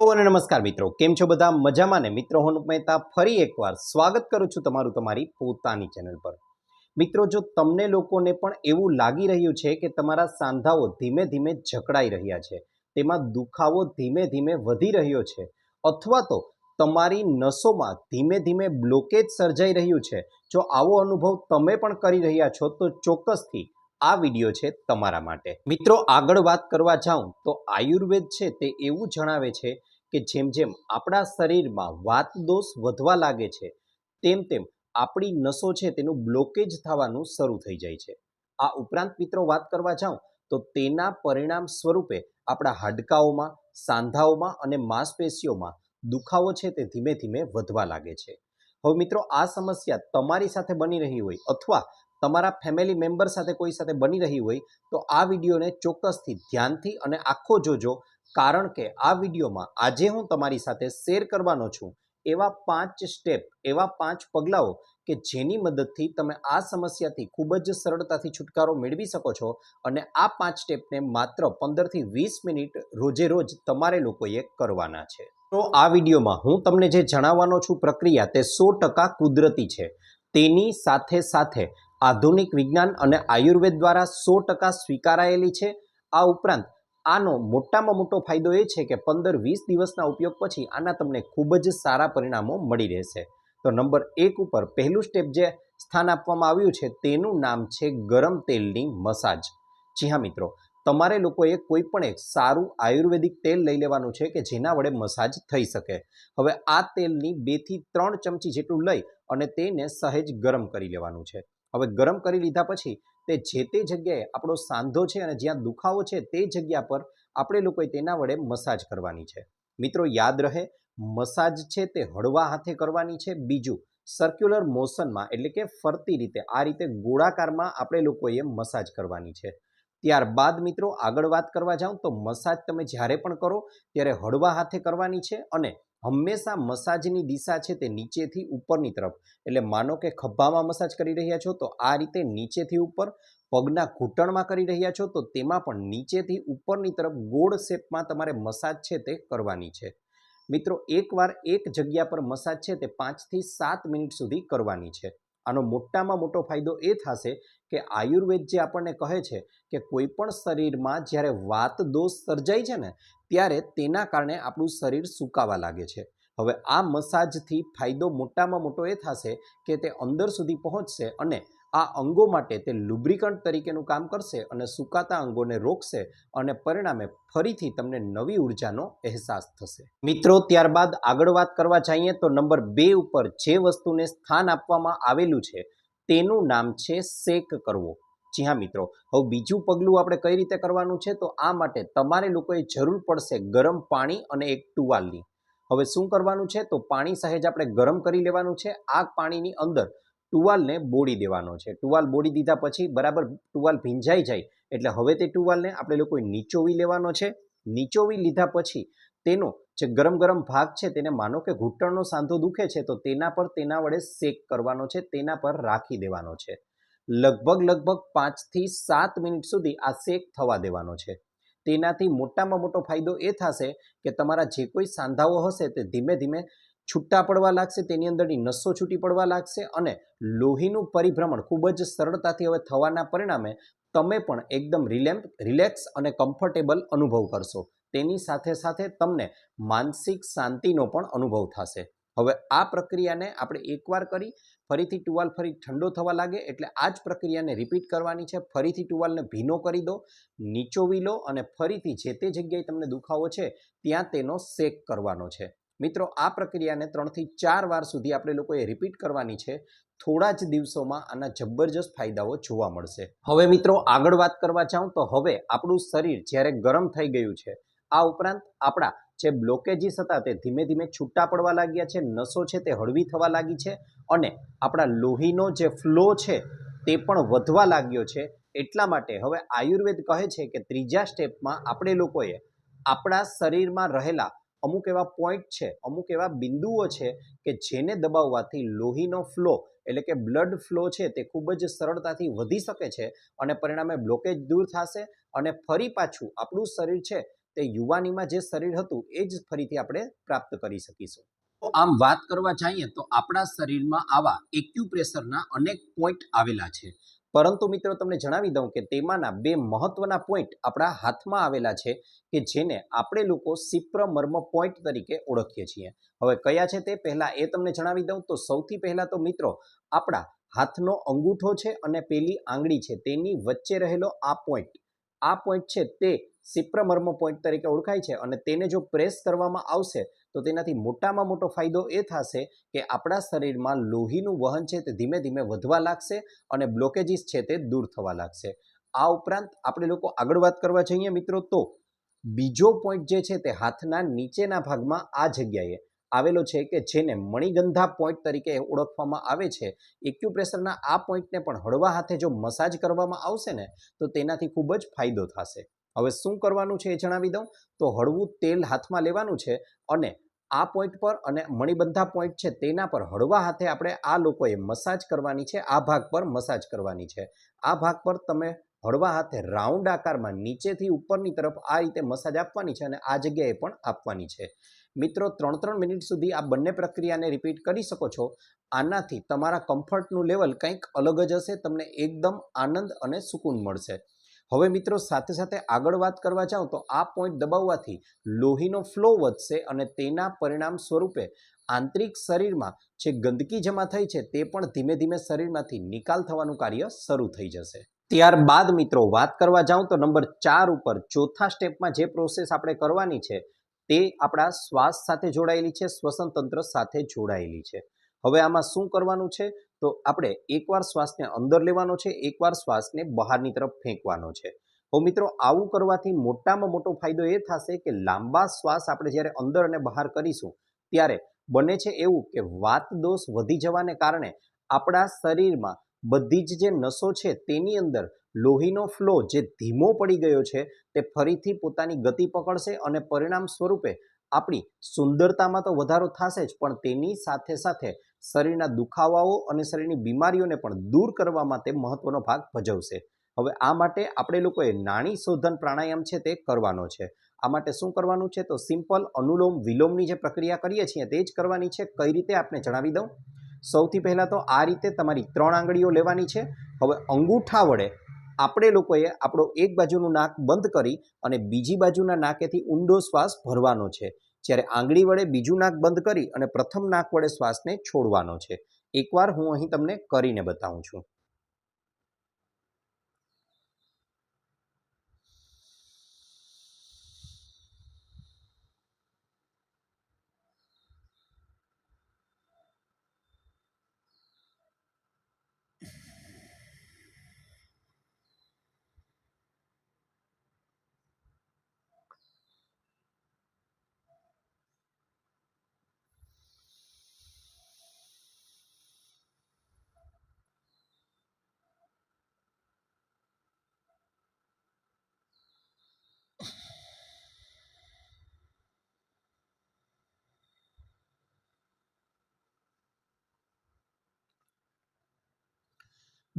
અને નમસ્કાર મિત્રો. કેમ છો બધા? મજામાં ને? મિત્રો, હું મહેતા ફરી એકવાર સ્વાગત કરું છું તમારું તમારી પોતાની ચેનલ પર. મિત્રો, જો તમને લોકોને પણ એવું લાગી રહ્યું છે કે તમારા સાંધાઓ ધીમે ધીમે જકડાઈ રહ્યા છે, તેમાં દુખાવો ધીમે ધીમે વધી રહ્યો છે, અથવા તો તમારી નસોમાં ધીમે ધીમે બ્લોકેજ સર્જાઈ રહ્યું છે, જો આવો અનુભવ તમે પણ કરી રહ્યા છો, તો ચોક્કસથી આ વીડિયો છે તમારા માટે. મિત્રો, આગળ વાત કરવા જાઉં તો આયુર્વેદ છે તે એવું જણાવે છે કે જેમ જેમ આપણા શરીરમાં વાત દોષ વધવા લાગે છે, તેમ તેમ આપણી નસો છે તેનું બ્લોકેજ થવાનું શરૂ થઈ જાય છે. આ ઉપરાંત મિત્રો વાત કરવા જાઉં, તો તેના પરિણામ સ્વરૂપે આપણા હાડકાઓમાં, સાંધાઓમાં અને માંસપેશીઓમાં દુખાવો છે તે ધીમે ધીમે વધવા લાગે છે. હવે મિત્રો, આ સમસ્યા તમારી સાથે બની રહી હોય અથવા તમારા ફેમિલી મેમ્બર સાથે કોઈ સાથે બની રહી હોય, તો આ વિડીયોને ચોક્કસથી ધ્યાનથી અને આખો જોજો. કારણ કે આ વિડીયોમાં આજે હું તમારી સાથે શેર કરવાનો છું એવા પાંચ સ્ટેપ, એવા પાંચ પગલાઓ કે જેની મદદથી તમે આ સમસ્યાથી ખૂબ જ સરળતાથી છુટકારો મેળવી શકો છો અને આ પાંચ સ્ટેપને માત્ર પંદરથી વીસ મિનિટ રોજે રોજ તમારે લોકોએ કરવાના છે. તો આ વિડીયોમાં હું તમને જે જણાવવાનો છું પ્રક્રિયા તે સો ટકા કુદરતી છે. તેની સાથે સાથે આધુનિક વિજ્ઞાન અને આયુર્વેદ દ્વારા સો ટકા સ્વીકારાયેલી છે. આ ઉપરાંત આનો મોટામાં મોટો ફાયદો એ છે કે પંદર વીસ દિવસના ઉપયોગ પછી આના તમને ખૂબ જ સારા પરિણામો મળી રહેશે. તો નંબર એક ઉપર પહેલું સ્ટેપ જે સ્થાન આપવામાં આવ્યું છે તેનું નામ છે ગરમ તેલની મસાજ. જી હા મિત્રો, તમારે લોકોએ કોઈ પણ એક સારું આયુર્વેદિક તેલ લઈ લેવાનું છે કે જેના વડે મસાજ થઈ શકે. હવે આ તેલની બેથી ત્રણ ચમચી જેટલું લઈ અને તેને સહેજ ગરમ કરી લેવાનું છે. હવે ગરમ કરી લીધા પછી તે જે તે જગ્યાએ આપણો સાંધો છે અને જ્યાં દુખાવો છે તે જગ્યા પર આપણે લોકોએ તેના વડે મસાજ કરવાની છે. મિત્રો, યાદ રહે, મસાજ છે તે હળવા હાથે કરવાની છે. બીજું સર્ક્યુલર મોશનમાં એટલે કે ફરતી રીતે, આ રીતે ગોળાકારમાં આપણે લોકોએ મસાજ કરવાની છે. ત્યારબાદ મિત્રો, આગળ વાત કરવા જાઉં તો મસાજ તમે જ્યારે પણ કરો, ત્યારે હળવા હાથે કરવાની છે અને હંમેશા મસાજની દિશા છે તે નીચેથી ઉપરની તરફ. એટલે માનો કે ખભામાં મસાજ કરી રહ્યા છો, તો આ રીતે નીચેથી ઉપર, પગના ઘૂંટણમાં કરી રહ્યા છો, તો તેમાં પણ નીચેથી ઉપરની તરફ ગોળ શેપમાં તમારે મસાજ છે તે કરવાની છે. મિત્રો, એકવાર એક જગ્યા પર મસાજ છે તે પાંચથી સાત મિનિટ સુધી કરવાની છે. આનો મોટામાં મોટો ફાયદો એ થશે કે આયુર્વેદ જે આપણને કહે છે કે કોઈ પણ શરીરમાં જ્યારે વાત દોષ સર્જાય છે ને, ત્યારે તેના કારણે આપણું શરીર સુકાવા લાગે છે. હવે આ મસાજથી ફાયદો મોટામાં મોટો એ થશે કે તે અંદર સુધી પહોંચશે અને આ અંગો માટે તે લુબ્રિકન્ટ તરીકેનું કામ કરશે અને સુકાતા અંગોને રોકશે અને પરિણામે ફરીથી તમને નવી ઉર્જાનો અહેસાસ થશે. મિત્રો, ત્યારબાદ આગળ વાત કરવા જઈએ તો નંબર બે ઉપર જે વસ્તુને સ્થાન આપવામાં આવેલું છે, તેનું નામ છે શેક કરવો. જી હા, મિત્રો. હવે બીજું પગલું આપણે કઈ રીતે કરવાનું છે? તો આ માટે તમારે લોકોએ જરૂર પડશે ગરમ પાણી અને એક ટુવાલની. હવે શું કરવાનું છે? તો પાણી સહેજ આપણે ગરમ કરી લેવાનું છે. આ પાણીની અંદર ટુવાલને બોળી દેવાનો છે. ટુવાલ બોળી દીધા પછી બરાબર ટુવાલ ભીંજાઈ જાય એટલે હવે તે ટુવાલને આપણે લોકોએ નીચોવી લેવાનો છે. નીચોવી લીધા પછી તેનો જે ગરમ ગરમ ભાગ છે તેને માનો કે ઘૂંટણનો સાંધો દુખે છે તો તેના પર તેના વડે શેક કરવાનો છે, તેના પર રાખી દેવાનો છે. લગભગ લગભગ પાંચથી સાત મિનિટ સુધી આ શેક થવા દેવાનો છે. તેનાથી મોટામાં મોટો ફાયદો એ થશે કે તમારા જે કોઈ સાંધાઓ હશે તે ધીમે ધીમે છૂટા પડવા લાગશે, તેની અંદરની નસો છૂટી પડવા લાગશે અને લોહીનું પરિભ્રમણ ખૂબ જ સરળતાથી હવે થવાના પરિણામે તમે પણ એકદમ રિલેમ્પ, રિલેક્સ અને કમ્ફર્ટેબલ અનુભવ કરશો. તેની સાથે સાથે તમને માનસિક શાંતિનો પણ અનુભવ થશે. હવે આ પ્રક્રિયાને આપણે એકવાર કરી, ફરીથી ટુવાલ ફરી ઠંડો થવા લાગે એટલે આ જ પ્રક્રિયાને રિપીટ કરવાની છે. ફરીથી ટુવાલને ભીનો કરી દો, નીચોવી લો અને ફરીથી જે તે જગ્યાએ તમને દુખાવો છે, ત્યાં તેનો શેક કરવાનો છે. મિત્રો, આ પ્રક્રિયાને ત્રણથી ચાર વાર સુધી આપણે લોકોએ રિપીટ કરવાની છે. થોડા જ દિવસોમાં આના જબરજસ્ત ફાયદાઓ જોવા મળશે. હવે મિત્રો, આગળ વાત કરવા જાઉં તો હવે આપણું શરીર જ્યારે ગરમ થઈ ગયું છે, આ ઉપરાંત આપણા જે બ્લોકેજીસ હતા તે ધીમે ધીમે છૂટા પડવા લાગ્યા છે, નસો છે તે હળવી થવા લાગી છે અને આપણા લોહીનો જે ફ્લો છે તે પણ વધવા લાગ્યો છે. એટલા માટે હવે આયુર્વેદ કહે છે કે ત્રીજા સ્ટેપમાં આપણે લોકોએ આપણા શરીરમાં રહેલા અમુક એવા પોઈન્ટ છે, અમુક એવા બિંદુઓ છે કે જેને દબાવવાથી લોહીનો ફ્લો એટલે કે બ્લડ ફ્લો છે તે ખૂબ જ સરળતાથી વધી શકે છે અને પરિણામે બ્લોકેજ દૂર થશે અને ફરી પાછું આપણું શરીર છે તે યુવાનીમાં જે શરીર હતું એ જ ફરીથી આપણે પ્રાપ્ત કરી શકીશું. તો આમ વાત કરવા જઈએ તો આપણા શરીરમાં આવા એક્યુપ્રેશરના અનેક પોઈન્ટ આવેલા છે. પરંતુ મિત્રો તમને જણાવી દઉં કે તેમાંના બે મહત્વના પોઈન્ટ આપણા હાથમાં આવેલા છે કે જેને આપણે લોકો સિપ્રમર્મ પોઈન્ટ તરીકે ઓળખીએ છીએ. હવે કયા છે તે પહેલા એ તમને જણાવી દઉં. તો સૌથી પહેલા તો મિત્રો આપણા હાથનો અંગૂઠો છે અને પેલી આંગળી છે. તેની વચ્ચે રહેલો આ પોઈન્ટ આ પોઈન્ટ છે તે સિપ્રમર્મ પોઈન્ટ તરીકે ઓળખાય છે અને તેને જો પ્રેસ કરવામાં આવશે તો તેનાથી મોટામાં મોટો ફાયદો એ થશે કે આપણા શરીરમાં લોહીનું વહન છે તે ધીમે ધીમે વધવા લાગશે અને બ્લોકેજીસ છે તે દૂર થવા લાગશે. આ ઉપરાંત આપણે લોકો આગળ વાત કરવા જઈએ મિત્રો તો બીજો પોઈન્ટ જે છે તે હાથના નીચેના ભાગમાં આ જગ્યાએ આવેલો છે કે જેને મણિગંધા પોઈન્ટ તરીકે ઓળખવામાં આવે છે. એક્યુપ્રેશરના આ પોઈન્ટને પણ હળવા હાથે જો મસાજ કરવામાં આવશે ને તો તેનાથી ખૂબ જ ફાયદો થશે. હવે શું કરવાનું છે એ જણાવી દઉં? તો હળવું તેલ હાથમાં લેવાનું છે અને આ પોઈન્ટ પર અને મણિબંધા પોઈન્ટ છે તેના પર હળવા હાથે આપણે આ લોકોએ મસાજ કરવાની છે, આ ભાગ પર મસાજ કરવાની છે. આ ભાગ પર તમે હળવા હાથે રાઉન્ડ આકારમાં નીચેથી ઉપરની તરફ આ રીતે મસાજ આપવાની છે અને આ જગ્યાએ પણ આપવાની છે. મિત્રો ત્રણ ત્રણ મિનિટ સુધી આ બંને પ્રક્રિયાને રિપીટ કરી શકો છો. આનાથી તમારા કમ્ફર્ટનું લેવલ કંઈક અલગ જ હશે, તમને એકદમ આનંદ અને સુકૂન મળશે. હવે મિત્રો, સાથે સાથે આગળ વાત કરવા જાઉં તો આ પોઈન્ટ દબાવવાથી લોહીનો ફ્લો વધશે અને તેના પરિણામ સ્વરૂપે આંતરિક શરીરમાં જે ગંદકી જમા થઈ છે તે પણ ધીમે ધીમે શરીરમાંથી નિકાલ થવાનું કાર્ય શરૂ થઈ જશે. ત્યારબાદ મિત્રો, વાત કરવા જાઉં તો નંબર ચાર ઉપર ચોથા સ્ટેપમાં જે પ્રોસેસ આપણે કરવાની છે તે આપણા શ્વાસ સાથે જોડાયેલી છે, શ્વસન તંત્ર સાથે જોડાયેલી છે. હવે આમાં શું કરવાનું છે? તો આપણે એકવાર શ્વાસને અંદર લેવાનો છે, એકવાર શ્વાસને બહારની તરફ ફેંકવાનો છે. તો મિત્રો, આવું કરવાથી મોટામાં મોટો ફાયદો એ થશે કે લાંબા શ્વાસ આપણે જ્યારે અંદર અને બહાર કરીશું, ત્યારે બને છે એવું કે વાત દોષ વધી જવાને કારણે આપણા શરીરમાં બધી જ જે નસો છે તેની અંદર લોહીનો ફ્લો જે ધીમો પડી ગયો છે, તે ફરીથી પોતાની ગતિ પકડશે અને પરિણામ સ્વરૂપે આપણી સુંદરતામાં તો વધારો થશે જ, પણ તેની સાથે સાથે શરીરના દુખાવાઓ અને શરીરની બીમારીઓને પણ દૂર કરવામાં તે મહત્વનો ભાગ ભજવશે. હવે આ માટે આપણે લોકોએ નાણી શોધન પ્રાણાયામ છે તે કરવાનો છે. આ માટે શું કરવાનું છે? તો સિમ્પલ અનુલોમ વિલોમની જે પ્રક્રિયા કરીએ છીએ તે જ કરવાની છે. કઈ રીતે? આપને જણાવી દઉં. સૌથી પહેલાં તો આ રીતે તમારી ત્રણ આંગળીઓ લેવાની છે. હવે અંગૂઠા વડે આપણે લોકોએ આપણો એક બાજુનું નાક બંધ કરી અને બીજી બાજુના નાકેથી ઊંડો શ્વાસ ભરવાનો છે. જ્યારે આંગળી વડે બીજું નાક બંધ કરી અને પ્રથમ નાક વડે શ્વાસને છોડવાનો છે. એકવાર હું અહીં તમને કરીને બતાવું છું.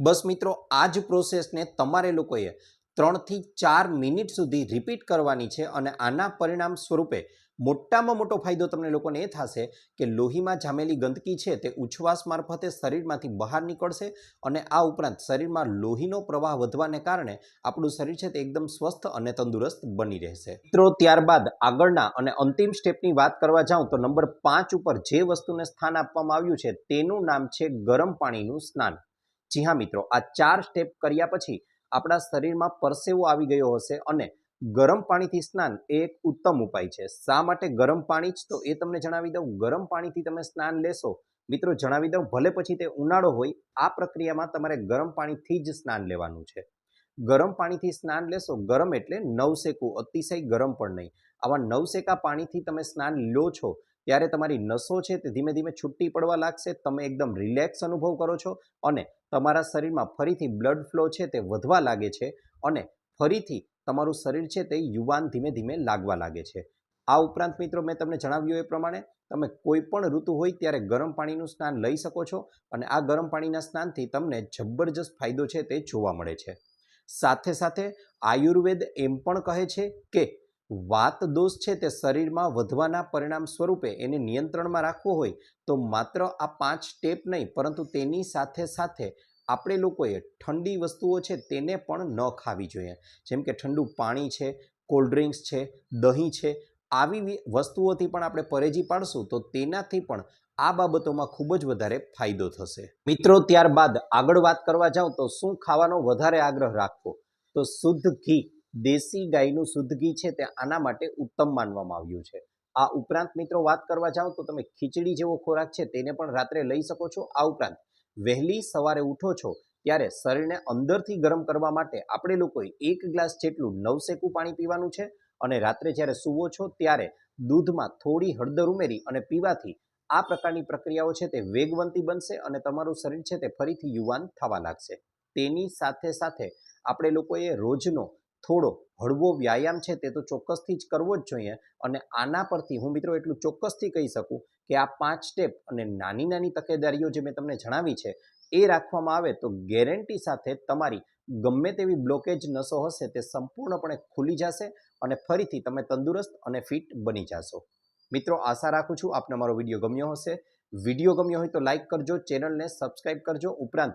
બસ મિત્રો, આ જ પ્રોસેસને તમારે લોકોએ ત્રણથી ચાર મિનિટ સુધી રિપીટ કરવાની છે અને આના પરિણામ સ્વરૂપે મોટામાં મોટો ફાયદો તમને લોકોને એ થશે કે લોહીમાં જામેલી ગંદકી છે તે ઉચ્છ્વાસ મારફતે શરીરમાંથી બહાર નીકળશે અને આ ઉપરાંત શરીરમાં લોહીનો પ્રવાહ વધવાને કારણે આપણું શરીર છે તે એકદમ સ્વસ્થ અને તંદુરસ્ત બની રહેશે. મિત્રો, ત્યારબાદ આગળના અને અંતિમ સ્ટેપની વાત કરવા જાઉં તો નંબર પાંચ ઉપર જે વસ્તુને સ્થાન આપવામાં આવ્યું છે તેનું નામ છે ગરમ પાણીનું સ્નાન. જી હા મિત્રો, આ ચાર સ્ટેપ કર્યા પછી આપણા શરીરમાં પરસેવો આવી ગયો હશે અને ગરમ પાણીથી સ્નાન એ એક ઉત્તમ ઉપાય છે. શા માટે ગરમ પાણી જ? તો એ તમને જણાવી દઉં. ગરમ પાણીથી તમે સ્નાન લેશો, મિત્રો જણાવી દઉં, ભલે પછી તે ઉનાળો હોય, આ પ્રક્રિયામાં તમારે ગરમ પાણીથી જ સ્નાન લેવાનું છે. ગરમ પાણીથી સ્નાન લેશો, ગરમ એટલે નવસેકું, અતિશય ગરમ પણ નહીં. આવા નવસેકા પાણીથી તમે સ્નાન લો છો ત્યારે તમારી નસો છે તે ધીમે ધીમે છૂટી પડવા લાગશે, તમે એકદમ રિલેક્સ અનુભવ કરો છો અને તમારા શરીરમાં ફરીથી બ્લડ ફ્લો છે તે વધવા લાગે છે અને ફરીથી તમારું શરીર છે તે યુવાન ધીમે ધીમે લાગવા લાગે છે. આ ઉપરાંત મિત્રો મેં તમને જણાવ્યું એ પ્રમાણે, તમે કોઈ પણ ઋતુ હોય ત્યારે ગરમ પાણીનું સ્નાન લઈ શકો છો અને આ ગરમ પાણીના સ્નાનથી તમને જબરજસ્ત ફાયદો છે તે જોવા મળે છે. સાથે સાથે આયુર્વેદ એમ પણ કહે છે કે વાત દોષ છે તે શરીરમાં વધવાના પરિણામ સ્વરૂપે એને નિયંત્રણમાં રાખવો હોય તો માત્ર આ પાંચ સ્ટેપ નહીં, પરંતુ તેની સાથે સાથે આપણે લોકોએ ઠંડી વસ્તુઓ છે તેને પણ ન ખાવી જોઈએ. જેમ કે ઠંડુ પાણી છે કોલ્ડ ડ્રિંક્સ છે, દહીં છે, આવી વસ્તુઓથી પણ આપણે પરેજી પાડશું તો તેનાથી પણ આ બાબતોમાં ખૂબ જ વધારે ફાયદો થશે. મિત્રો, ત્યારબાદ આગળ વાત કરવા જાઉં તો શું ખાવાનો વધારે આગ્રહ રાખવો? તો શુદ્ધ ઘી. દેશી ગાયનું શુદ્ધ ઘી છે તે આના માટે ઉત્તમ માનવામાં આવ્યું છે. આ ઉપરાંત મિત્રો વાત કરવા જાઓ તો તમે ખીચડી જેવો ખોરાક છે તેને પણ રાત્રે લઈ શકો છો. આ ઉપરાંત વહેલી સવારે ઉઠો છો ત્યારે શરીરને અંદરથી ગરમ કરવા માટે આપણે લોકોએ એક ગ્લાસ જેટલું નવસેકું પાણી પીવાનું છે અને રાત્રે જ્યારે સૂવો છો ત્યારે દૂધમાં થોડી હળદર ઉમેરી અને પીવાથી આ પ્રકારની પ્રક્રિયાઓ છે તે વેગવંતી બનશે અને તમારું શરીર છે તે ફરીથી યુવાન થવા લાગશે. તેની સાથે સાથે આપણે લોકોએ રોજનો થોડો હળવો વ્યાયામ છે તે તો ચોક્કસથી જ કરવો જ જોઈએ. અને આના પરથી હું મિત્રો એટલું ચોક્કસથી કહી શકું કે આ પાંચ સ્ટેપ અને નાની નાની તકેદારીઓ જે મેં તમને જણાવી છે, એ રાખવામાં આવે તો ગેરંટી સાથે તમારી ગમે તેવી બ્લોકેજ નસો હશે તે સંપૂર્ણપણે ખુલી જશે અને ફરીથી તમે તંદુરસ્ત અને ફિટ બની જશો. મિત્રો, આશા રાખું છું આપને મારો વીડિયો ગમ્યો હશે. વીડિયો ગમ્યો હોય તો લાઈક કરજો, ચેનલને સબસ્ક્રાઇબ કરજો. ઉપરાંત